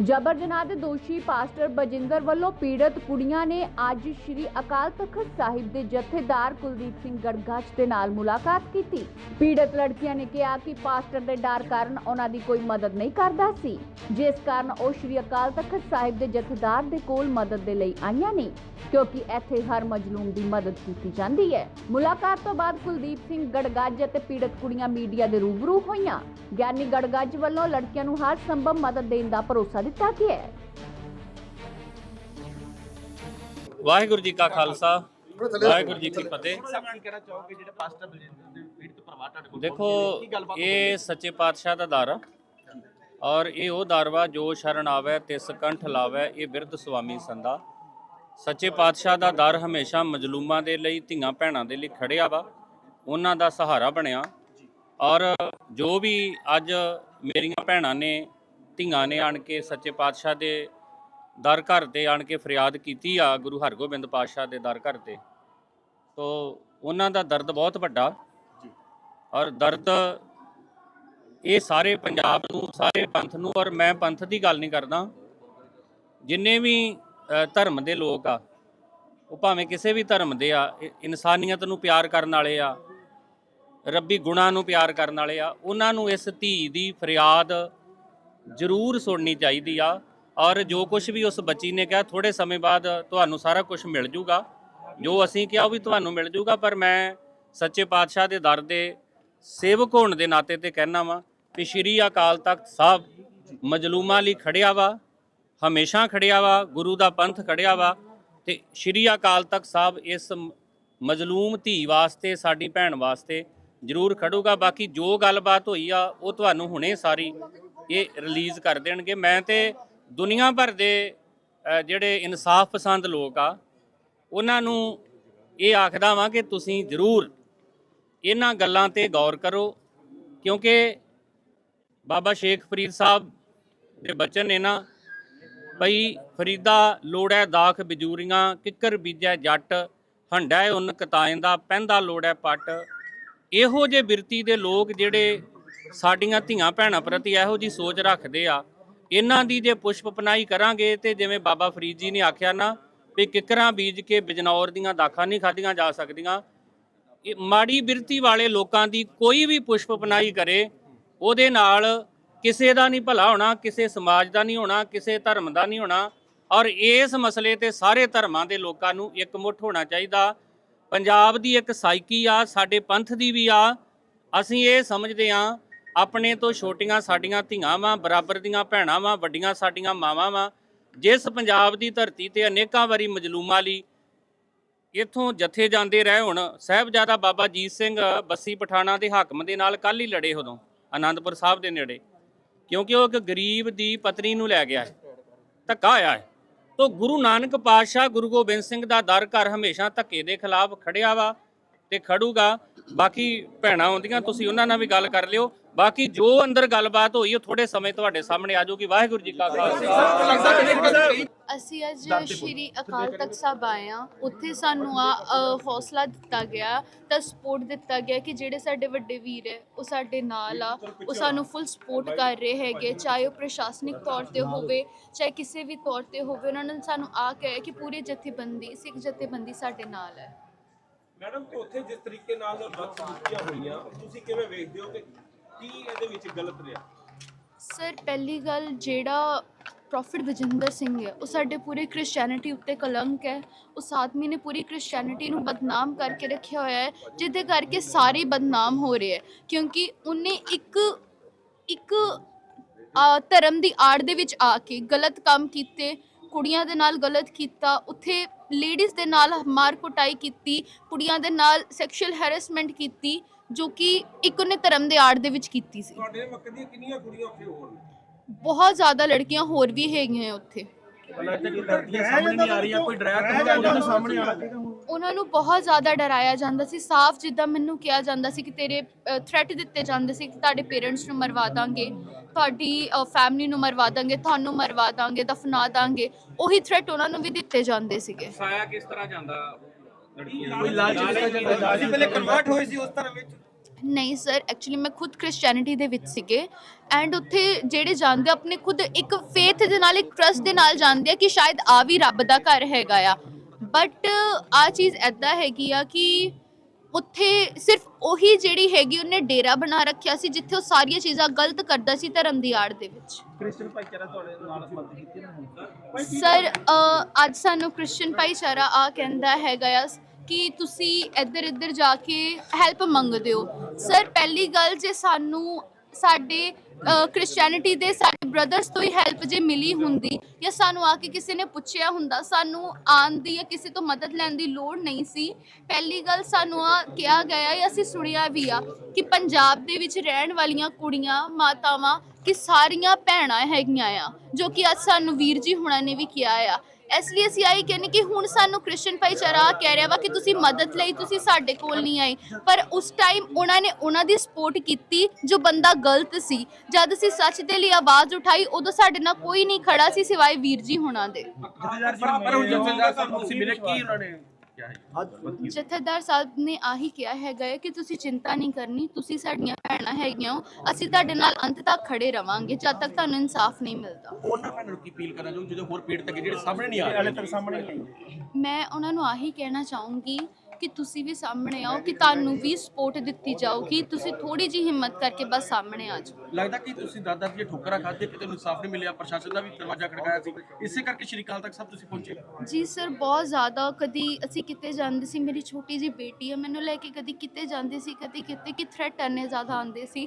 ਜਬਰ ਜਨਾਹ ਦੇ ਦੋਸ਼ੀ ਪਾਸਟਰ ਬਜਿੰਦਰ ਵੱਲੋਂ ਪੀੜਤ ਕੁੜੀਆਂ ਨੇ ਅੱਜ ਸ੍ਰੀ ਅਕਾਲ ਤਖਤ ਸਾਹਿਬ ਦੇ ਜਥੇਦਾਰ ਕੁਲਦੀਪ ਸਿੰਘ ਗੜਗਾਚ ਦੇ ਨਾਲ ਮੁਲਾਕਾਤ ਕੀਤੀ। ਪੀੜਤ ਲੜਕੀਆਂ ਨੇ ਕਿਹਾ ਕਿ ਪਾਸਟਰ ਦੇ ਡਰ ਕਾਰਨ ਉਹਨਾਂ ਦੀ ਕੋਈ ਮਦਦ ਨਹੀਂ ਕਰਦਾ ਸੀ। ਜਿਸ ਕਾਰਨ ਉਹ ਸ੍ਰੀ ਅਕਾਲ ਤਖਤ ਸਾਹਿਬ ਦੇ ਜਥੇਦਾਰ ਦੇ ਕੋਲ ਮਦਦ ਦੇ ਲਈ ਆਈਆਂ ਨੇ, ਕਿਉਂਕਿ ਇੱਥੇ ਹਰ ਮਜਲੂਮ ਦੀ ਮਦਦ ਕੀਤੀ ਜਾਂਦੀ ਹੈ। ਮੁਲਾਕਾਤ ਤੋਂ ਬਾਅਦ ਕੁਲਦੀਪ ਸਿੰਘ ਗੜਗੱਜ ਅਤੇ ਪੀੜਤ ਕੁੜੀਆਂ ਮੀਡੀਆ ਦੇ ਰੂਬਰੂ ਹੋਈਆਂ। ਗਿਆਨੀ ਗੜਗਾਜ ਵੱਲੋਂ ਲੜਕੀਆਂ ਨੂੰ ਹਰ ਸੰਭਵ ਮਦਦ ਦੇਣ ਦਾ ਭਰੋਸਾ ਦਿੱਤਾ ਗਿਆ ਹੈ? ਵਾਹਿਗੁਰੂ ਜੀ ਕਾ ਖਾਲਸਾ ਵਾਹਿਗੁਰੂ ਜੀ ਕੀ ਫਤਿਹ। ਦੇਖੋ ਇਹ ਸੱਚੇ ਪਾਤਸ਼ਾਹ ਦਾ ਦਰ ਆ ਔਰ ਇਹ ਉਹ ਦਰ ਵਾ ਜੋ ਸ਼ਰਨ ਆਵੇ ਤਿਸ ਕੰਠ ਲਾਵੇ ਇਹ ਬਿਰਧ ਸੁਆਮੀ ਸੰਦਾ ਸੱਚੇ ਪਾਤਸ਼ਾਹ ਦਾ ਦਰ ਹਮੇਸ਼ਾ ਮਜਲੂਮਾਂ ਦੇ ਲਈ ਧੀਆਂ ਭੈਣਾਂ ਦੇ ਲਈ ਖੜਿਆ ਵਾ। ਉਹਨਾਂ ਦਾ ਸਹਾਰਾ ਬਣਿਆ। ਔਰ ਜੋ ਵੀ ਅੱਜ ਮੇਰੀਆਂ ਭੈਣਾਂ ਨੇ ਧੀਆਂ ਨੇ ਆਣ ਕੇ ਸੱਚੇ ਪਾਤਸ਼ਾਹ ਦੇ ਦਰ ਘਰ ਤੇ ਆਣ ਕੇ ਫਰਿਆਦ ਕੀਤੀ ਆ ਗੁਰੂ ਹਰਗੋਬਿੰਦ ਪਾਤਸ਼ਾਹ ਦੇ ਦਰ ਘਰ ਤੇ। ਤੋ ਉਹਨਾਂ ਦਾ ਦਰਦ ਬਹੁਤ ਵੱਡਾ। ਔਰ ਦਰਦ ਇਹ ਸਾਰੇ ਪੰਜਾਬ ਨੂੰ ਸਾਰੇ ਪੰਥ ਨੂੰ ਔਰ ਮੈਂ ਪੰਥ ਦੀ ਗੱਲ ਨਹੀਂ ਕਰਦਾ। ਜਿੰਨੇ ਵੀ ਧਰਮ ਦੇ ਲੋਕ ਆ ਉਹ ਭਾਵੇਂ ਕਿਸੇ ਵੀ ਧਰਮ ਦੇ ਆ ਇਨਸਾਨੀਅਤ ਨੂੰ ਪਿਆਰ ਕਰਨ ਵਾਲੇ ਆ ਰੱਬੀ ਗੁਣਾਂ ਨੂੰ ਪਿਆਰ ਕਰਨ ਵਾਲੇ ਆ ਉਹਨਾਂ ਨੂੰ ਇਸ ਧੀ ਦੀ ਫਰਿਆਦ ਜ਼ਰੂਰ ਸੁਣਨੀ ਚਾਹੀਦੀ ਆ ਔਰ ਜੋ ਕੁਝ ਵੀ ਉਸ ਬੱਚੀ ਨੇ ਕਿਹਾ ਥੋੜੇ ਸਮੇਂ ਬਾਅਦ ਤੁਹਾਨੂੰ ਸਾਰਾ ਕੁਝ ਮਿਲ ਜੂਗਾ। ਜੋ ਅਸੀਂ ਕਿਹਾ ਉਹ ਵੀ ਤੁਹਾਨੂੰ ਮਿਲ ਜੂਗਾ, ਪਰ ਮੈਂ ਸੱਚੇ ਪਾਤਸ਼ਾਹ ਦੇ ਦਰ ਦੇ ਸੇਵਕ ਹੋਣ ਦੇ ਨਾਤੇ ਤੇ ਕਹਿਣਾ ਵਾਂ ਕਿ ਸ਼੍ਰੀ ਅਕਾਲ ਤਖਤ ਸਾਹਿਬ ਮਜਲੂਮਾਂ ਲਈ ਖੜਿਆ ਵਾ, ਹਮੇਸ਼ਾ ਖੜਿਆ ਵਾ, ਗੁਰੂ ਦਾ ਪੰਥ ਖੜਿਆ ਵਾ ਤੇ ਸ਼੍ਰੀ ਅਕਾਲ ਤਖਤ ਸਾਹਿਬ ਇਸ ਮਜ਼ਲੂਮ ਧੀ ਵਾਸਤੇ, ਸਾਡੀ ਭੈਣ ਵਾਸਤੇ ਜ਼ਰੂਰ ਖੜੂਗਾ। ਬਾਕੀ ਜੋ ਗੱਲਬਾਤ ਹੋਈ ਆ, ਉਹ ਤੁਹਾਨੂੰ ਹੁਣੇ ਸਾਰੀ ਇਹ ਰਿਲੀਜ਼ ਕਰ ਦੇਣਗੇ। ਮੈਂ ਤੇ ਦੁਨੀਆ ਭਰ ਦੇ ਜਿਹੜੇ ਇਨਸਾਫ ਪਸੰਦ ਲੋਕ ਆ, ਉਹਨਾਂ ਨੂੰ ਇਹ ਆਖਦਾ ਵਾਂ ਕਿ ਤੁਸੀਂ ਜ਼ਰੂਰ ਇਹਨਾਂ ਗੱਲਾਂ ਤੇ ਗੌਰ ਕਰੋ, ਕਿਉਂਕਿ ਬਾਬਾ ਸ਼ੇਖ ਫਰੀਦ ਸਾਹਿਬ ਦੇ ਬਚਨ ਨੇ ਨਾ, ਭਈ ਫਰੀਦਾ ਲੋੜੈ ਦਾਖ ਬਜੂਰੀਆਂ, ਕਿੱਕਰ ਬੀਜੈ ਜੱਟ, ਹੰਡੈ ਉਨ ਕਤਾਇੰਦਾ, ਪੈਂਦਾ ਲੋੜੈ ਪੱਟ। ਇਹੋ ਜੇ ਬਿਰਤੀ ਦੇ ਲੋਕ ਜਿਹੜੇ ਸਾਡੀਆਂ ਧੀਆਂ ਭੈਣਾਂ ਪ੍ਰਤੀ ਇਹੋ ਜੀ ਸੋਚ ਰੱਖਦੇ ਆ। ਇਹਨਾਂ ਦੀ ਜੇ ਪੁਸ਼ਪ ਪਨਾਈ ਕਰਾਂਗੇ ਤੇ ਜਿਵੇਂ ਬਾਬਾ ਫਰੀਦ ਜੀ ਨੇ ਆਖਿਆ ਨਾ ਵੀ ਕਿੱਕਰਾਂ ਬੀਜ ਕੇ ਬਿਜਨੌਰ ਦੀਆਂ ਦਾਖਾਂ ਨਹੀਂ ਖਾਧੀਆਂ ਜਾ ਸਕਦੀਆਂ। ਇਹ ਮਾੜੀ ਬਿਰਤੀ ਵਾਲੇ ਲੋਕਾਂ ਦੀ ਕੋਈ ਵੀ ਪੁਸ਼ਪ ਪਨਾਈ ਕਰੇ, ਉਹਦੇ ਨਾਲ ਕਿਸੇ ਦਾ ਨਹੀਂ ਭਲਾ ਹੋਣਾ, ਕਿਸੇ ਸਮਾਜ ਦਾ ਨਹੀਂ ਹੋਣਾ, ਕਿਸੇ ਧਰਮ ਦਾ ਨਹੀਂ ਹੋਣਾ। ਔਰ ਇਸ ਮਸਲੇ ਤੇ ਸਾਰੇ ਧਰਮਾਂ ਦੇ ਲੋਕਾਂ ਨੂੰ ਇਕਮੁੱਠ ਹੋਣਾ ਚਾਹੀਦਾ। ਪੰਜਾਬ ਦੀ ਇੱਕ ਸਾਈਕੀ ਆ, ਸਾਡੇ ਪੰਥ ਦੀ ਵੀ ਆ। ਅਸੀਂ ਇਹ ਸਮਝਦੇ ਆ ਆਪਣੇ ਤੋਂ ਛੋਟੀਆਂ ਸਾਡੀਆਂ ਧੀਆਂ ਵਾਂ, ਬਰਾਬਰ ਦੀਆਂ ਭੈਣਾਂ ਵਾਂ, ਵੱਡੀਆਂ ਸਾਡੀਆਂ ਮਾਵਾਂ ਵਾਂ, ਜਿਸ ਪੰਜਾਬ ਦੀ ਧਰਤੀ ਤੇ ਅਨੇਕਾਂ ਵਾਰੀ ਮਜਲੂਮਾਂ ਲਈ ਇੱਥੋਂ ਜਥੇ ਜਾਂਦੇ ਰਹੇ ਹੁਣ, ਸਾਹਿਬਜ਼ਾਦਾ ਬਾਬਾ ਜੀਤ ਸਿੰਘ ਬੱਸੀ ਪਠਾਣਾ ਦੇ ਹਾਕਮ ਦੇ ਨਾਲ ਕੱਲ ਹੀ ਲੜੇ ਉਦੋਂ, ਆਨੰਦਪੁਰ ਸਾਹਿਬ ਦੇ ਨੇੜੇ। ਕਿਉਂਕਿ ਉਹ ਇੱਕ ਗਰੀਬ ਦੀ ਪਤਨੀ ਨੂੰ ਲੈ ਗਿਆ ਹੈ, ਧੱਕਾ ਹੋਇਆ ਹੈ। ਤੋ ਗੁਰੂ ਨਾਨਕ ਪਾਤਸ਼ਾਹ ਗੁਰੂ ਗੋਬਿੰਦ ਸਿੰਘ ਦਾ ਦਰ ਘਰ ਹਮੇਸ਼ਾ ਧੱਕੇ ਦੇ ਖਿਲਾਫ ਖੜਿਆ ਵਾ ਤੇ ਖੜੂਗਾ। ਬਾਕੀ ਭੈਣਾਂ ਆਉਂਦੀਆਂ, ਤੁਸੀਂ ਉਹਨਾਂ ਨਾਲ ਵੀ ਗੱਲ ਕਰ ਲਿਓ। ਬਾਕੀ ਜੋ ਅੰਦਰ ਗੱਲਬਾਤ ਹੋਈ ਉਹ ਥੋੜੇ ਸਮੇਂ ਤੁਹਾਡੇ ਸਾਹਮਣੇ ਆ ਜਾਊਗੀ। ਵਾਹਿਗੁਰੂ ਜੀ ਕਾ ਖਾਲਸਾ। ਅਸੀਂ ਅੱਜ ਸ਼੍ਰੀ ਅਕਾਲ ਤਖਤ ਸਾਹਿਬ ਆਏ ਹਾਂ। ਉੱਥੇ ਸਾਨੂੰ ਆ ਹੌਸਲਾ ਦਿੱਤਾ ਗਿਆ ਤਾਂ ਸਪੋਰਟ ਦਿੱਤਾ ਗਿਆ ਕਿ ਜਿਹੜੇ ਸਾਡੇ ਵੱਡੇ ਵੀਰ ਹੈ ਉਹ ਸਾਡੇ ਨਾਲ ਆ। ਉਹ ਸਾਨੂੰ ਫੁੱਲ ਸਪੋਰਟ ਕਰ ਰਹੇ ਹੈਗੇ ਚਾਹੇ ਉਹ ਪ੍ਰਸ਼ਾਸਨਿਕ ਤੌਰ ਤੇ ਹੋਵੇ ਚਾਹੇ ਕਿਸੇ ਵੀ ਤੌਰ ਤੇ ਹੋਵੇ ਉਹਨਾਂ ਨੇ ਸਾਨੂੰ ਆ ਕਿਹਾ ਕਿ ਪੂਰੀ ਜਥੇਬੰਦੀ ਸਿੱਖ ਜਥੇਬੰਦੀ ਸਾਡੇ ਨਾਲ ਹੈ। ਮੈਡਮ ਉੱਥੇ ਜਿਸ ਤਰੀਕੇ ਨਾਲ ਬਦਸਲੂਕੀਆਂ ਹੋਈਆਂ ਤੁਸੀਂ ਕਿਵੇਂ ਵੇਖਦੇ ਹੋ ਕਿ ਕੀ ਇਹਦੇ ਵਿੱਚ ਗਲਤ ਰਿਹਾ? ਸਰ ਪਹਿਲੀ ਗੱਲ ਜਿਹੜਾ ਪ੍ਰੋਫਿਟ ਵਜਿੰਦਰ ਸਿੰਘ ਹੈ ਉਹ ਸਾਡੇ ਪੂਰੇ ਕ੍ਰਿਸਚੀਅਨਿਟੀ ਉੱਤੇ ਕਲੰਕ ਹੈ। ਉਸ ਆਦਮੀ ਨੇ ਪੂਰੀ ਕ੍ਰਿਸਚੀਅਨਿਟੀ ਨੂੰ ਬਦਨਾਮ ਕਰਕੇ ਰੱਖਿਆ ਹੋਇਆ ਹੈ ਜਿਹਦੇ ਕਰਕੇ ਸਾਰੇ ਬਦਨਾਮ ਹੋ ਰਹੇ ਹੈ। ਕਿਉਂਕਿ ਉਹਨੇ ਇੱਕ ਇੱਕ ਆ, ਧਰਮ ਦੀ ਆੜ ਦੇ ਵਿੱਚ ਆ ਕੇ ਗਲਤ ਕੰਮ ਕੀਤੇ ਕੁੜੀਆਂ ਦੇ ਨਾਲ ਗਲਤ ਕੀਤਾ ਉੱਥੇ ਲੇਡੀਜ਼ ਦੇ ਨਾਲ ਮਾਰ ਕੁਟਾਈ ਕੀਤੀ ਕੁੜੀਆਂ ਦੇ ਨਾਲ ਸੈਕਸ਼ੂਅਲ ਹੈਰੈਸਮੈਂਟ ਕੀਤੀ ਜੋ ਕਿ ਇੱਕ ਉਹਨੇ ਧਰਮ ਦੇ ਆੜ ਦੇ ਵਿੱਚ ਕੀਤੀ ਸੀ। ਤੁਹਾਡੇ ਵਕਤ ਦੀਆਂ ਕਿੰਨੀਆਂ ਕੁੜੀਆਂ ਉੱਥੇ ਹੋਰ ਨੇ? ਬਹੁਤ ਜ਼ਿਆਦਾ ਲੜਕੀਆਂ ਹੋਰ ਵੀ ਹੈਗੀਆਂ ਉੱਥੇ। ਸਾਹਮਣੇ ਨਹੀਂ ਆ ਰਹੀਆਂ ਕੋਈ ਡਰਾਇਆ ਤਾਂ ਸਾਹਮਣੇ ਆ ਉਹਨਾਂ ਨੂੰ ਬਹੁਤ ਜ਼ਿਆਦਾ ਡਰਾਇਆ ਜਾਂਦਾ ਸੀ ਸਾਫ਼ ਜਿੱਦਾਂ ਮੈਨੂੰ ਕਿਹਾ ਜਾਂਦਾ ਸੀ ਕਿ ਤੇਰੇ ਥ੍ਰੈਟ ਦਿੱਤੇ ਜਾਂਦੇ ਸੀ ਕਿ ਤੁਹਾਡੇ ਪੇਰੈਂਟਸ ਨੂੰ ਮਰਵਾ ਦਾਂਗੇ ਤੁਹਾਡੀ ਫੈਮਿਲੀ ਨੂੰ ਮਰਵਾ ਦਾਂਗੇ ਤੁਹਾਨੂੰ ਮਰਵਾ ਦਾਂਗੇ ਦਫਨਾ ਦਾਂਗੇ ਉਹੀ ਥ੍ਰੈਟ ਉਹਨਾਂ ਨੂੰ ਵੀ ਦਿੱਤੇ ਜਾਂਦੇ ਸੀਗੇ। ਸਾਇਆ ਕਿਸ ਤਰ੍ਹਾਂ ਜਾਂਦਾ? ਲੜਕੀਆਂ ਕੋਈ ਲਾਲਚ ਦਿੱਤਾ ਜਾਂਦਾ? ਅਸੀਂ ਪਹਿਲੇ ਕਨਵਰਟ ਹੋਏ ਸੀ ਉਸ ਤਰ੍ਹਾਂ ਵਿੱਚ। ਨਹੀਂ ਸਰ ਐਕਚੁਅਲੀ ਮੈਂ ਖੁਦ ਕ੍ਰਿਸਚੀਅਨਿਟੀ ਦੇ ਵਿੱਚ ਸੀਗੇ ਐਂਡ ਉੱਥੇ ਜਿਹੜੇ ਜਾਂਦੇ ਆ, ਆਪਣੇ ਖੁਦ ਇੱਕ ਫੇਥ ਦੇ ਨਾਲ ਇੱਕ ਟਰਸਟ ਦੇ ਨਾਲ ਜਾਂਦੇ ਆ ਕਿ ਸ਼ਾਇਦ ਆ ਵੀ ਰੱਬ ਦਾ ਘਰ ਹੈਗਾ ਆ। ਬਟ ਆ ਚੀਜ਼ ਐਦਾਂ ਹੈਗੀ ਆ ਕਿ ਉੱਥੇ ਸਿਰਫ ਉਹੀ ਜਿਹੜੀ ਹੈਗੀ ਉਹਨੇ ਡੇਰਾ ਬਣਾ ਰੱਖਿਆ ਸੀ ਜਿੱਥੇ ਉਹ ਸਾਰੀਆਂ ਚੀਜ਼ਾਂ ਗਲਤ ਕਰਦਾ ਸੀ ਧਰਮ ਦੀ ਆੜ ਦੇ ਵਿੱਚ। ਕ੍ਰਿਸਚੀਅਨ ਭਾਈਚਾਰਾ ਤੁਹਾਡੇ ਨਾਲ ਮਦਦ ਕੀਤੀ ਨਾ ਸਰ ਅ, ਅੱਜ ਸਾਨੂੰ ਕ੍ਰਿਸਚੀਅਨ ਭਾਈਚਾਰਾ ਆ ਕਹਿੰਦਾ ਹੈਗਾ ਆ। ਕਿ ਤੁਸੀਂ ਇੱਧਰ ਇੱਧਰ ਜਾ ਕੇ ਹੈਲਪ ਮੰਗਦੇ ਹੋ। ਸਰ ਪਹਿਲੀ ਗੱਲ ਜੇ ਸਾਨੂੰ ਸਾਡੇ ਕ੍ਰਿਸਚੀਅਨਿਟੀ ਦੇ ਸਾਡੇ ਬ੍ਰਦਰਸ ਤੋਂ ਹੀ ਹੈਲਪ ਜੇ ਮਿਲੀ ਹੁੰਦੀ ਜਾਂ ਸਾਨੂੰ ਆ ਕੇ ਕਿਸੇ ਨੇ ਪੁੱਛਿਆ ਹੁੰਦਾ, ਸਾਨੂੰ ਆਉਣ ਦੀ ਜਾਂ ਕਿਸੇ ਤੋਂ ਮਦਦ ਲੈਣ ਦੀ ਲੋੜ ਨਹੀਂ ਸੀ। ਪਹਿਲੀ ਗੱਲ ਸਾਨੂੰ ਆ ਕਿਹਾ ਗਿਆ ਜਾਂ ਅਸੀਂ ਸੁਣਿਆ ਵੀ ਆ ਕਿ ਪੰਜਾਬ ਦੇ ਵਿੱਚ ਰਹਿਣ ਵਾਲੀਆਂ ਕੁੜੀਆਂ, ਮਾਤਾਵਾਂ ਕਿ ਸਾਰੀਆਂ ਭੈਣਾਂ ਹੈਗੀਆਂ ਆ, ਜੋ ਕਿ ਅੱਜ ਸਾਨੂੰ ਵੀਰ ਜੀ ਹੁਣਾਂ ਨੇ ਵੀ ਕਿਹਾ ਆ। ਇਸ ਲਈ ਅਸੀਂ ਆਈ ਕਹਿੰਦੇ ਕਿ ਹੁਣ ਸਾਨੂੰ ਕ੍ਰਿਸਚੀਅਨ ਭਾਈਚਾਰਾ ਕਹਿ ਰਿਹਾ ਵਾ ਕਿ ਤੁਸੀਂ ਮਦਦ ਲਈ ਤੁਸੀਂ ਸਾਡੇ ਕੋਲ ਨਹੀਂ ਆਏ। ਪਰ ਉਸ ਟਾਈਮ ਉਹਨਾਂ ਨੇ ਉਹਨਾਂ ਦੀ ਸਪੋਰਟ ਕੀਤੀ ਜੋ ਬੰਦਾ ਗਲਤ ਸੀ। ਜਦ ਅਸੀਂ ਸੱਚ ਦੇ ਲਈ ਆਵਾਜ਼ ਉਠਾਈ ਉਦੋਂ ਸਾਡੇ ਨਾਲ ਕੋਈ ਨਹੀਂ ਖੜਾ ਸੀ ਸਿਵਾਏ ਵੀਰ ਜੀ ਹੁਣਾਂ ਦੇ। ਪਰ ਹੁਣ ਜਥੇਦਾਰ ਸਾਹਿਬ ਤੁਸੀਂ ਮਿਲੇ ਕੀ ਉਹਨਾਂ ਨੇ ਕਿਹਾ ਹੈ ਜਥੇਦਾਰ ਸਾਹਿਬ ਨੇ ਆਹੀ ਕਿਹਾ ਹੈਗਾ ਹੈ ਕਿ ਤੁਸੀਂ ਚਿੰਤਾ ਨਹੀਂ ਕਰਨੀ ਤੁਸੀਂ ਸਾਡੀਆਂ ਭੈਣਾਂ ਹੈਗੀਆਂ ਹੋ ਅਸੀਂ ਤੁਹਾਡੇ ਨਾਲ ਅੰਤ ਤੱਕ ਖੜੇ ਰਵਾਂਗੇ ਜਦ ਤੱਕ ਤੁਹਾਨੂੰ ਇਨਸਾਫ ਨਹੀਂ ਮਿਲਦਾ। ਉਹਨਾਂ ਭੈਣਾਂ ਨੂੰ ਕੀ ਅਪੀਲ ਕਰਨਾ ਚਾਹੁੰਦੇ ਜਿਹੜੇ ਹੋਰ ਪੀੜ ਤੱਕ ਜਿਹੜੇ ਸਾਹਮਣੇ ਨਹੀਂ ਆ ਰਹੇ? ਹਲੇ ਤੱਕ ਸਾਹਮਣੇ ਨਹੀਂ ਮੈਂ ਉਹਨਾਂ ਨੂੰ ਆਹੀ ਕਹਿਣਾ ਚਾਹੂੰਗੀ ਕਿ ਤੁਸੀਂ ਵੀ ਸਾਹਮਣੇ ਆਓ ਕਿ ਤੁਹਾਨੂੰ ਵੀ ਸਪੋਰਟ ਦਿੱਤੀ ਜਾਊਗੀ। ਤੁਸੀਂ ਥੋੜੀ ਜਿਹੀ ਹਿੰਮਤ ਕਰਕੇ ਬਸ ਸਾਹਮਣੇ ਆ ਜਾਓ। ਲੱਗਦਾ ਕਿ ਤੁਸੀਂ ਦਾਦਾ ਦੀਆਂ ਠੋਕਰਾਂ ਖਾਧੇ ਕਿਤੇ ਨੂੰ ਇਨਸਾਫ ਨਹੀਂ ਮਿਲਿਆ ਪ੍ਰਸ਼ਾਸਨ ਦਾ ਵੀ ਦਰਵਾਜ਼ਾ ਖੜਕਾਇਆ ਸੀ। ਇਸੇ ਕਰਕੇ ਸ਼੍ਰੀ ਅਕਾਲ ਤੱਕ ਸਭ ਤੁਸੀਂ ਪਹੁੰਚੇ। ਜੀ ਸਰ ਬਹੁਤ ਜ਼ਿਆਦਾ ਕਦੀ ਅਸੀਂ ਕਿਤੇ ਜਾਂਦੇ ਸੀ ਮੇਰੀ ਛੋਟੀ ਜੀ ਬੇਟੀ ਹੈ ਮੈਨੂੰ ਲੈ ਕੇ ਕਦੀ ਕਿਤੇ ਜਾਂਦੇ ਸੀ ਕਦੀ ਕਿਤੇ ਕਿ ਥ੍ਰੈਟ ਇੰਨੇ ਜ਼ਿਆਦਾ ਆਉਂਦੇ ਸੀ।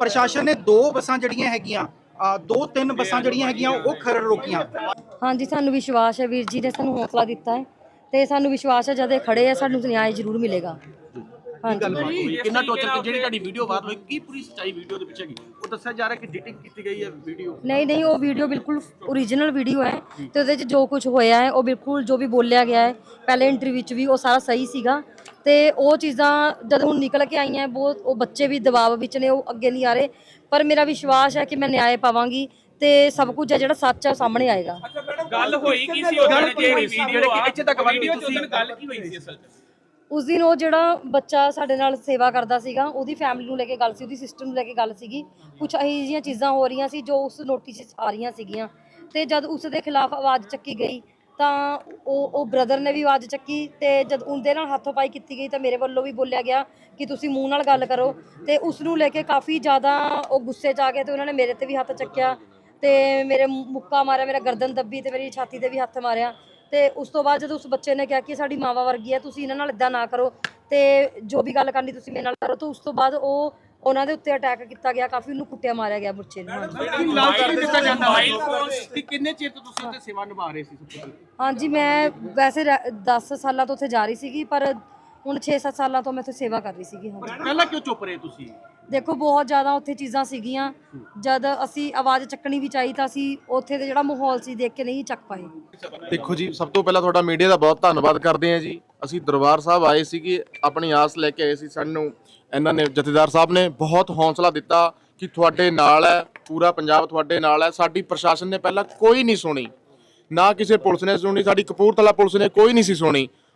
ਪ੍ਰਸ਼ਾਸਨ ਨੇ ਦੋ ਬੱਸਾਂ ਜਿਹੜੀਆਂ ਹੈਗੀਆਂ ਆ ਦੋ ਤਿੰਨ ਬੱਸਾਂ ਜਿਹੜੀਆਂ ਹੈਗੀਆਂ ਉਹ ਖਰੜ ਰੋਕੀਆਂ। ਹਾਂਜੀ ਸਾਨੂੰ ਵਿਸ਼ਵਾਸ ਹੈ ਵੀਰ ਜੀ ਨੇ ਸਾਨੂੰ ਹੌਸਲਾ ਦਿੱਤਾ ਹੈ ਤੇ ਸਾਨੂੰ ਵਿਸ਼ਵਾਸ ਹੈ ਜਦ ਇਹ ਖੜੇ ਆ ਸਾਨੂੰ ਨਿਆਂ ਜ਼ਰੂਰ ਮਿਲੇਗਾ। ਹਾਂਜੀ। ਕਿੰਨਾ ਟੋਚਰ ਜਿਹੜੀ ਤੁਹਾਡੀ ਵੀਡੀਓ ਬਾਤ ਹੋਈ ਕੀ ਪੂਰੀ ਸੱਚਾਈ ਵੀਡੀਓ ਦੇ ਪਿੱਛੇ ਕੀ ਉਹ ਦੱਸਿਆ ਜਾ ਰਿਹਾ ਕਿ ਐਡੀਟਿੰਗ ਕੀਤੀ ਗਈ ਹੈ ਵੀਡੀਓ ਨਹੀਂ ਨਹੀਂ ਉਹ ਵੀਡੀਓ ਬਿਲਕੁਲ ਓਰੀਜਨਲ ਵੀਡੀਓ ਹੈ ਤੇ ਉਹਦੇ 'ਚ ਜੋ ਕੁਝ ਹੋਇਆ ਹੈ ਉਹ ਬਿਲਕੁਲ ਜੋ ਵੀ ਬੋਲਿਆ ਗਿਆ ਹੈ ਪਹਿਲੇ ਇੰਟਰਵਿਊ ਵਿੱਚ ਵੀ ਉਹ ਸਾਰਾ ਸਹੀ ਸੀਗਾ। ਤੇ ਉਹ ਚੀਜ਼ਾਂ ਜਦ ਹੁਣ ਨਿਕਲ ਕੇ ਆਈਆਂ ਬਹੁਤ ਉਹ ਬੱਚੇ ਵੀ ਦਬਾਅ ਵਿੱਚ ਨੇ ਉਹ ਅੱਗੇ ਨਹੀਂ ਆ ਰਹੇ। ਪਰ ਮੇਰਾ ਵਿਸ਼ਵਾਸ ਹੈ ਕਿ ਮੈਂ ਨਿਆਂ ਪਾਵਾਂਗੀ ਤੇ ਸਭ ਕੁਝ ਹੈ ਜਿਹੜਾ ਸੱਚ ਹੈ ਉਹ ਸਾਹਮਣੇ ਆਏਗਾ। ਗੱਲ ਹੋਈ ਕੀ ਸੀ ਉਦੋਂ ਜੇ ਵੀਡੀਓ ਕਿ ਇੱਥੇ ਤੱਕ ਚ ਉਦੋਂ ਗੱਲ ਕੀ ਹੋਈ ਸੀ ਅਸਲ ਚ? ਉਸ ਦਿਨ ਉਹ ਜਿਹੜਾ ਬੱਚਾ ਸਾਡੇ ਨਾਲ ਸੇਵਾ ਕਰਦਾ ਸੀਗਾ ਉਹਦੀ ਫੈਮਿਲੀ ਨੂੰ ਲੈ ਕੇ ਗੱਲ ਸੀ ਉਹਦੀ ਸਿਸਟਰ ਨੂੰ ਲੈ ਕੇ ਗੱਲ ਸੀਗੀ। ਕੁਝ ਇਹੋ ਜਿਹੀਆਂ ਚੀਜ਼ਾਂ ਹੋ ਰਹੀਆਂ ਸੀ ਜੋ ਉਸ ਨੋਟਿਸ 'ਚ ਆ ਰਹੀਆਂ ਸੀਗੀਆਂ। ਤੇ ਜਦ ਉਸ ਦੇ ਖਿਲਾਫ ਆਵਾਜ਼ ਚੱਕੀ ਗਈ ਤਾਂ ਉਹ ਉਹ ਬ੍ਰਦਰ ਨੇ ਵੀ ਆਵਾਜ਼ ਚੱਕੀ ਤੇ ਜਦ ਉਹਦੇ ਨਾਲ ਹੱਥੋਂ-ਪਾਈ ਕੀਤੀ ਗਈ ਤਾਂ ਮੇਰੇ ਵੱਲੋਂ ਵੀ ਬੋਲਿਆ ਗਿਆ ਕਿ ਤੁਸੀਂ ਮੂੰਹ ਨਾਲ ਗੱਲ ਕਰੋ ਤੇ ਉਸ ਨੂੰ ਲੈ ਕੇ ਕਾਫੀ ਜ਼ਿਆਦਾ ਉਹ ਗੁੱਸੇ 'ਚ ਆ ਗਏ ਤੇ ਉਹਨਾਂ ਨੇ ਮੇਰੇ ਤੇ ਵੀ ਹੱਥ ਚੱਕਿਆ ਤੇ ਮੇਰੇ ਮੁੱਕਾ ਮਾਰਿਆ, ਮੇਰਾ ਗਰਦਨ ਦੱਬੀ ਤੇ ਮੇਰੀ ਛਾਤੀ ਤੇ ਵੀ ਹੱਥ ਮਾਰਿਆ ਤੇ ਉਸ ਤੋਂ ਬਾਅਦ ਜਦੋਂ ਉਸ ਬੱਚੇ ਨੇ ਕਿਹਾ ਕਿ ਸਾਡੀ ਮਾਵਾ ਵਰਗੀ ਹੈ, ਤੁਸੀਂ ਇਹਨਾਂ ਨਾਲ ਇਦਾਂ ਨਾ ਕਰੋ ਤੇ ਜੋ ਵੀ ਗੱਲ ਕਰਨੀ ਤੁਸੀਂ ਮੇਰੇ ਨਾਲ ਕਰੋ, ਤਾਂ ਉਸ ਤੋਂ ਬਾਅਦ ਉਹ ਉਹਨਾਂ ਦੇ ਉੱਤੇ ਅਟੈਕ ਕੀਤਾ ਗਿਆ ਕਾਫੀ ਉਹਨੂੰ ਕੁੱਟਿਆ ਮਾਰਿਆ ਗਿਆ ਬੱਚੇ ਨੂੰ ਹਾਂਜੀ। ਲਾਲ ਦਿੱਤਾ ਜਾਂਦਾ ਕਿ ਕਿੰਨੇ ਚਿਰ ਤੋਂ ਤੁਸੀਂ ਉੱਥੇ ਸੇਵਾ ਨਿਭਾ ਰਹੇ ਸੀ ਸਭ ਤੋਂ ਪਹਿਲਾਂ? ਹਾਂਜੀ ਮੈਂ ਵੈਸੇ 10 ਸਾਲਾਂ ਤੋਂ ਉੱਥੇ ਜਾ ਰਹੀ ਸੀਗੀ ਪਰ ਹੁਣ 6-7 ਸਾਲਾਂ ਤੋਂ ਮੈਂ ਉੱਥੇ ਸੇਵਾ ਕਰ ਰਹੀ ਸੀਗੀ ਹਾਂਜੀ। ਪਹਿਲਾਂ ਕਿਉਂ ਚੁੱਪ ਰਹੇ ਤੁਸੀਂ? ਦੇਖੋ ਬਹੁਤ ਜ਼ਿਆਦਾ ਉੱਥੇ ਚੀਜ਼ਾਂ ਸੀਗੀਆਂ। ਜਦ ਅਸੀਂ ਆਵਾਜ਼ ਚੱਕਣੀ ਵੀ ਚਾਹੀ ਤਾਂ ਅਸੀਂ ਉੱਥੇ ਦੇ ਜਿਹੜਾ ਮਾਹੌਲ ਸੀ ਦੇਖ ਕੇ ਨਹੀਂ ਚੱਕ ਪਾਏ। ਦੇਖੋ ਜੀ ਸਭ ਤੋਂ ਪਹਿਲਾਂ ਤੁਹਾਡਾ ਮੀਡੀਆ ਦਾ ਬਹੁਤ ਧੰਨਵਾਦ ਕਰਦੇ ਹਾਂ ਜੀ। ਅਸੀਂ ਦਰਬਾਰ ਸਾਹਿਬ ਆਏ ਸੀਗੇ ਆਪਣੀ ਆਸ ਲੈ ਕੇ ਆਏ ਸੀ ਸਾਨੂੰ। ਇਹਨਾਂ ਨੇ ਜਥੇਦਾਰ ਸਾਹਿਬ ਨੇ ਬਹੁਤ ਹੌਸਲਾ ਦਿੱਤਾ ਕਿ ਤੁਹਾਡੇ ਨਾਲ ਹੈ ਪੂਰਾ ਪੰਜਾਬ ਤੁਹਾਡੇ ਨਾਲ ਹੈ। ਸਾਡੀ ਪ੍ਰਸ਼ਾਸਨ ਨੇ ਪਹਿਲਾਂ ਕੋਈ ਨਹੀਂ ਸੁਣੀ। ਨਾ ਕਿਸੇ ਪੁਲਿਸ ਨੇ ਸੁਣੀ ਸਾਡੀ ਕਪੂਰਥਲਾ ਪੁਲਿਸ ਨੇ ਕੋਈ ਨਹੀਂ ਸੀ ਸੁਣੀ।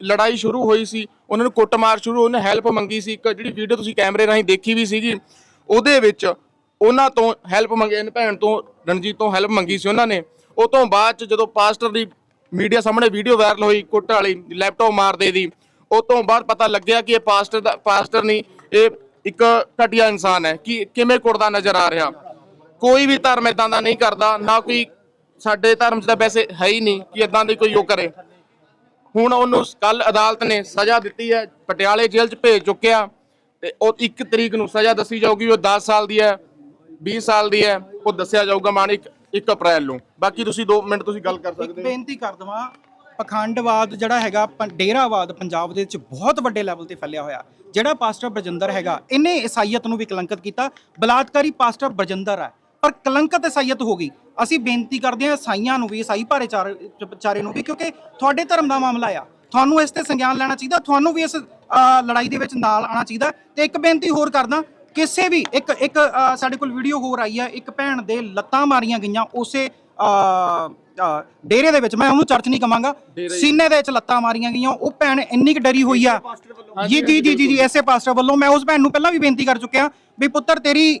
ਲੜਾਈ ਸ਼ੁਰੂ ਹੋਈ ਸੀ, ਉਹਨਾਂ ਨੂੰ ਕੁੱਟਮਾਰ ਸ਼ੁਰੂ, ਉਹਨੇ ਹੈਲਪ ਮੰਗੀ ਸੀ, ਇੱਕ ਜਿਹੜੀ ਵੀਡੀਓ ਤੁਸੀਂ ਕੈਮਰੇ ਰਾਹੀਂ ਦੇਖੀ ਵੀ ਸੀਗੀ, ਉਹਦੇ ਵਿੱਚ ਉਹਨਾਂ ਤੋਂ ਹੈਲਪ ਮੰਗੇ, ਇਹਨੇ ਭੈਣ ਤੋਂ, ਰਣਜੀਤ ਤੋਂ ਹੈਲਪ ਮੰਗੀ ਸੀ ਉਹਨਾਂ ਨੇ। ਉਹ ਤੋਂ ਬਾਅਦ ਚ ਜਦੋਂ ਪਾਸਟਰ ਦੀ ਮੀਡੀਆ ਸਾਹਮਣੇ ਵੀਡੀਓ ਵਾਇਰਲ ਹੋਈ, ਕੁੱਟ ਵਾਲੀ ਲੈਪਟਾਪ ਮਾਰਦੇ ਦੀ ਉਹ ਤੋਂ ਬਾਅਦ ਪਤਾ ਲੱਗਿਆ ਕਿ ਇਹ ਪਾਸਟਰ ਦਾ ਪਾਸਟਰ ਨਹੀਂ ਇਹ ਇੱਕ ਘਟੀਆ ਇਨਸਾਨ ਹੈ, ਕਿ ਕਿਵੇਂ ਕੁੜਦਾ ਨਜ਼ਰ ਆ ਰਿਹਾ। ਕੋਈ ਵੀ ਧਰਮ ਇਦਾਂ ਦਾ ਨਹੀਂ ਕਰਦਾ, ਨਾ ਕੋਈ ਸਾਡੇ ਧਰਮ 'ਚ ਤਾਂ ਵੈਸੇ ਹੈ ਹੀ ਨਹੀਂ ਕਿ ਇਦਾਂ ਦੀ ਕੋਈ ਉਹ ਕਰੇ। ਹੁਣ ਉਹਨੂੰ ਕੱਲ ਅਦਾਲਤ ਨੇ ਸਜ਼ਾ ਦਿੱਤੀ ਹੈ ਪਟਿਆਲੇ ਜੇਲ੍ਹ 'ਚ ਭੇਜ ਚੁੱਕਿਆ ਤੇ ਉਹ 1 ਤਰੀਕ ਨੂੰ ਸਜ਼ਾ ਦੱਸੀ ਜਾਊਗੀ ਉਹ 10 ਸਾਲ ਦੀ ਹੈ 20 ਸਾਲ ਦੀ ਹੈ ਉਹ ਦੱਸਿਆ ਜਾਊਗਾ ਮਾਨ ਇੱਕ 1 ਅਪ੍ਰੈਲ ਨੂੰ। ਬਾਕੀ ਤੁਸੀਂ 2 ਮਿੰਟ ਤੁਸੀਂ ਗੱਲ ਕਰ ਸਕਦੇ ਹੋ। ਬੇਨਤੀ ਕਰ ਦਵਾਂ ਪਖੰਡਵਾਦ ਜਿਹੜਾ ਹੈਗਾ ਡੇਰਾਵਾਦ ਪੰਜਾਬ ਦੇ ਵਿੱਚ ਬਹੁਤ ਵੱਡੇ ਲੈਵਲ ਤੇ ਫੈਲਿਆ ਹੋਇਆ। ਜਿਹੜਾ ਪਾਸਟਰ ਬਰਜਿੰਦਰ ਹੈਗਾ ਇਹਨੇ ਈਸਾਈਅਤ ਨੂੰ ਵੀ ਕਲੰਕਿਤ ਕੀਤਾ। ਬਲਾਤਕਾਰੀ ਪਾਸਟਰ ਬਰਜਿੰਦਰ ਹੈ। ਪਰ ਕਲੰਕਿਤ ਈਸਾਈਅਤ ਹੋ ਗਈ। ਅਸੀਂ ਬੇਨਤੀ ਕਰਦੇ ਹਾਂ ਈਸਾਈਆਂ ਨੂੰ ਵੀ ਈਸਾਈ ਭਾਈਚਾਰੇ ਨੂੰ ਵੀ ਕਿਉਂਕਿ ਤੁਹਾਡੇ ਧਰਮ ਦਾ ਮਾਮਲਾ ਆ। ਤੁਹਾਨੂੰ ਇਸ ਤੇ ਸੰਗਿਆਨ ਲੈਣਾ ਚਾਹੀਦਾ ਤੁਹਾਨੂੰ ਵੀ ਇਸ ਲੜਾਈ ਦੇ ਵਿੱਚ ਨਾਲ ਆਉਣਾ ਚਾਹੀਦਾ। ਤੇ ਇੱਕ ਬੇਨਤੀ ਹੋਰ ਕਰਦਾ ਕਿਸੇ ਵੀ ਇੱਕ ਇੱਕ ਸਾਡੇ ਕੋਲ ਵੀਡੀਓ ਹੋਰ ਆਈ ਹੈ ਇੱਕ ਭੈਣ ਦੇ ਲੱਤਾਂ ਮਾਰੀਆਂ ਗਈਆਂ ਉਸੇ ਡੇਰੇ ਦੇ ਵਿੱਚ। ਮੈਂ ਉਹਨੂੰ ਚਰਚ ਨਹੀਂ ਕਵਾਂਗਾ ਸੀਨੇ ਦੇ ਵਿੱਚ ਲੱਤਾਂ ਮਾਰੀਆਂ ਗਈਆਂ ਉਹ ਭੈਣ ਇੰਨੀ ਕੁ ਡਰੀ ਹੋਈ ਆ। ਜੀ ਜੀ ਜੀ ਜੀ ਜੀ ਐਸੇ ਪਾਸਟਰ ਵੱਲੋਂ ਮੈਂ ਉਸ ਭੈਣ ਨੂੰ ਪਹਿਲਾਂ ਵੀ ਬੇਨਤੀ ਕਰ ਚੁੱਕਿਆ ਵੀ ਪੁੱਤਰ ਤੇਰੀ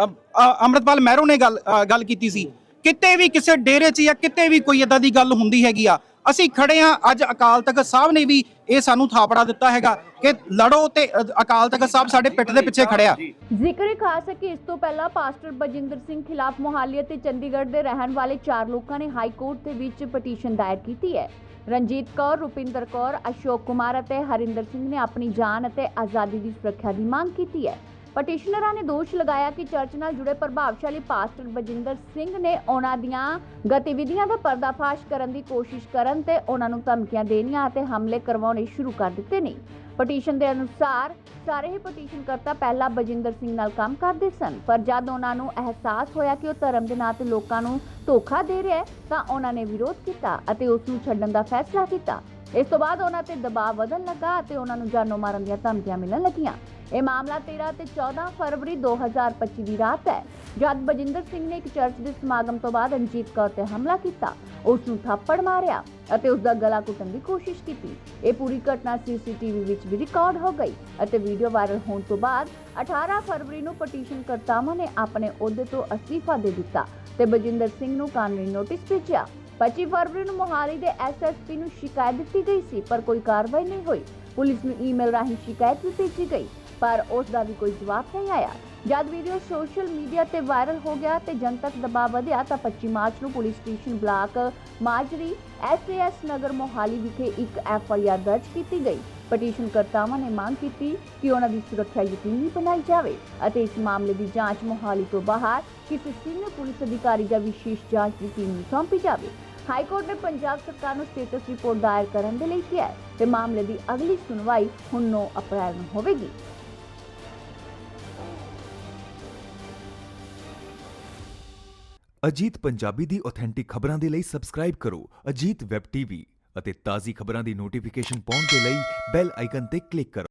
ਅੰਮ੍ਰਿਤਪਾਲ ਮਹਿਰੋ ਨੇ ਗੱਲ ਗੱਲ ਕੀਤੀ ਸੀ। ਕਿਤੇ ਵੀ ਕਿਸੇ ਡੇਰੇ 'ਚ ਜਾਂ ਕਿਤੇ ਵੀ ਕੋਈ ਇਦਾਂ ਦੀ ਗੱਲ ਹੁੰਦੀ ਹੈਗੀ ਆ, ਅਸੀਂ ਖੜੇ ਆ ਅੱਜ ਅਕਾਲ ਤਖਤ ਸਾਹਿਬ ਨੇ ਵੀ ਇਹ ਸਾਨੂੰ ਥਾਪੜਾ ਦਿੱਤਾ ਹੈਗਾ ਕਿ ਲੜੋ ਤੇ ਅਕਾਲ ਤਖਤ ਸਾਹਿਬ ਸਾਡੇ ਪਿੱਠ ਦੇ ਪਿੱਛੇ ਖੜਿਆ। ਜ਼ਿਕਰ ਖਾਸ ਹੈ ਕਿ ਇਸ ਤੋਂ ਪਹਿਲਾਂ ਪਾਸਟਰ ਬਜਿੰਦਰ ਸਿੰਘ ਖਿਲਾਫ ਮੋਹਾਲੀ ਅਤੇ ਚੰਡੀਗੜ੍ਹ ਦੇ ਰਹਿਣ ਵਾਲੇ ਚਾਰ ਲੋਕਾਂ ਨੇ ਹਾਈ ਕੋਰਟ ਦੇ ਵਿੱਚ ਪਟੀਸ਼ਨ ਦਾਇਰ ਕੀਤੀ ਹੈ। ਰਣਜੀਤ ਕੌਰ, ਰੁਪਿੰਦਰ ਕੌਰ, ਅਸ਼ੋਕ ਕੁਮਾਰ ਅਤੇ ਹਰਿੰਦਰ ਸਿੰਘ ਨੇ ਆਪਣੀ ਜਾਨ ਅਤੇ ਆਜ਼ਾਦੀ ਦੀ ਸੁਰੱਖਿਆ ਦੀ ਮੰਗ ਕੀਤੀ ਹੈ। ਪਟੀਸ਼ਨਰਾਂ ਨੇ ਦੋਸ਼ ਲਗਾਇਆ ਕਿ ਚਰਚ ਨਾਲ ਜੁੜੇ ਪ੍ਰਭਾਵਸ਼ਾਲੀ ਪਾਸਟਰ ਬਜਿੰਦਰ ਸਿੰਘ ਨੇ ਉਹਨਾਂ ਦੀਆਂ ਗਤੀਵਿਧੀਆਂ ਦਾ ਪਰਦਾਫਾਸ਼ ਕਰਨ ਦੀ ਕੋਸ਼ਿਸ਼ ਕਰਨ ਤੇ ਉਹਨਾਂ ਨੂੰ ਧਮਕੀਆਂ ਦੇਣੀਆਂ ਅਤੇ ਹਮਲੇ ਕਰਵਾਉਣੇ ਸ਼ੁਰੂ ਕਰ ਦਿੱਤੇ ਨੇ। ਪਟੀਸ਼ਨ ਦੇ ਅਨੁਸਾਰ ਸਾਰੇ ਹੀ ਪਟੀਸ਼ਨਕਰਤਾ ਪਹਿਲਾਂ ਬਜਿੰਦਰ ਸਿੰਘ ਨਾਲ ਕੰਮ ਕਰਦੇ ਸਨ, ਪਰ ਜਦ ਉਹਨਾਂ ਨੂੰ ਅਹਿਸਾਸ ਹੋਇਆ ਕਿ ਉਹ ਧਰਮ ਦੇ ਨਾਂ ਤੇ ਲੋਕਾਂ ਨੂੰ ਧੋਖਾ ਦੇ ਰਿਹਾ ਹੈ, ਤਾਂ ਉਹਨਾਂ ਨੇ ਵਿਰੋਧ ਕੀਤਾ ਅਤੇ ਉਸ ਨੂੰ ਛੱਡਣ ਦਾ ਫੈਸਲਾ ਕੀਤਾ। ਇਸ ਤੋਂ ਬਾਅਦ ਉਹਨਾਂ ਤੇ ਦਬਾਅ ਵਧਣ ਲੱਗਾ ਅਤੇ ਉਹਨਾਂ ਨੂੰ ਜਾਨੋਂ ਮਾਰਨ ਦੀਆਂ ਧਮਕੀਆਂ ਮਿਲਣ ਲੱਗੀਆਂ। ਇਹ ਮਾਮਲਾ 13 ਤੇ 14 ਫਰਵਰੀ 2025 ਦੀ ਰਾਤ ਹੈ। ਜਦ ਬਜਿੰਦਰ ਸਿੰਘ ਨੇ ਇੱਕ ਚਰਚ ਦੇ ਸਮਾਗਮ ਤੋਂ ਬਾਅਦ ਰਣਜੀਤ ਕੌਰ ਤੇ ਹਮਲਾ ਕੀਤਾ, ਉਸ ਨੂੰ ਥੱਪੜ ਮਾਰਿਆ ਅਤੇ ਉਸ ਦਾ ਗਲਾ ਘੁੱਟਣ ਦੀ ਕੋਸ਼ਿਸ਼ ਕੀਤੀ। ਇਹ ਪੂਰੀ ਘਟਨਾ ਸੀਸੀਟੀਵੀ ਵਿੱਚ ਵੀ ਰਿਕਾਰਡ ਹੋ ਗਈ ਅਤੇ ਵੀਡੀਓ ਵਾਇਰਲ ਹੋਣ ਤੋਂ ਬਾਅਦ 18 ਫਰਵਰੀ ਨੂੰ ਪਟੀਸ਼ਨ ਕਰਤਾਵਾਂ ਨੇ ਆਪਣੇ ਅਹੁਦੇ ਤੋਂ ਅਸਤੀਫਾ ਦੇ ਦਿੱਤਾ ਤੇ ਬਜਿੰਦਰ ਸਿੰਘ ਨੂੰ ਕਾਨੂੰਨੀ ਨੋਟਿਸ ਭੇਜਿਆ। 25 ਫਰਵਰੀ ਨੂੰ ਮੋਹਾਲੀ ਦੇ ਐਸਐਸਪੀ ਨੂੰ ਸ਼ਿਕਾਇਤ ਦਿੱਤੀ ਗਈ ਸੀ, ਪਰ ਕੋਈ ਕਾਰਵਾਈ ਨਹੀਂ ਹੋਈ। ਪੁਲਿਸ ਨੂੰ ਈਮੇਲ ਰਾਹੀਂ ਸ਼ਿਕਾਇਤ ਵੀ ਭੇਜੀ ਗਈ, ਪਰ ਉਸ ਦਾ ਵੀ ਕੋਈ ਜਵਾਬ ਨਹੀਂ ਆਇਆ। ਜਦ ਵੀਡੀਓ ਸੋਸ਼ਲ ਮੀਡੀਆ ਤੇ ਵਾਇਰਲ ਹੋ ਗਿਆ ਤੇ ਜਨਤਕ ਦਬਾਅ ਵਧਿਆ, ਤਾਂ 25 ਮਾਰਚ ਨੂੰ police station block Majri SAS Nagar Mohali ਵਿਖੇ ਇੱਕ ਐਫਆਈਆਰ ਦਰਜ ਕੀਤੀ ਗਈ। ਪਟੀਸ਼ਨ ਕਰਤਾਵਾਂ ਨੇ ਮੰਗ ਕੀਤੀ ਕਿ ਉਹਨਾਂ ਦੀ ਸੁਰੱਖਿਆ ਯਕੀਨੀ ਬਣਾਈ ਜਾਵੇ ਅਤੇ ਇਸ ਮਾਮਲੇ ਦੀ ਜਾਂਚ ਮੋਹਾਲੀ ਤੋਂ ਬਾਹਰ ਕਿਸੇ ਸੀਨੀਅਰ ਪੁਲਿਸ ਅਧਿਕਾਰੀ ਜਾਂ ਵਿਸ਼ੇਸ਼ ਜਾਂਚ ਦੀ ਟੀਮ ਨੂੰ ਸੌਂਪੀ ਜਾਵੇ। ਹਾਈ ਕੋਰਟ ਨੇ ਪੰਜਾਬ ਸਰਕਾਰ ਨੂੰ ਸਟੇਟਸ ਰਿਪੋਰਟ ਦਾਇਰ ਕਰਨ ਦੇ ਲਈ ਕਿਹਾ ਤੇ ਮਾਮਲੇ ਦੀ ਅਗਲੀ ਸੁਣਵਾਈ ਹੁਣ 9 ਅਪ੍ਰੈਲ ਨੂੰ ਹੋਵੇਗੀ। ਅਜੀਤ ਪੰਜਾਬੀ ਦੀ ਆਥੈਂਟਿਕ ਖਬਰਾਂ ਦੇ ਲਈ ਸਬਸਕ੍ਰਾਈਬ ਕਰੋ ਅਜੀਤ ਵੈਬ ਟੀਵੀ ਅਤੇ ਤਾਜ਼ੀ ਖਬਰਾਂ ਦੀ ਨੋਟੀਫਿਕੇਸ਼ਨ ਪਾਉਣ ਦੇ ਲਈ ਬੈਲ ਆਈਕਨ ਤੇ ਕਲਿੱਕ ਕਰੋ।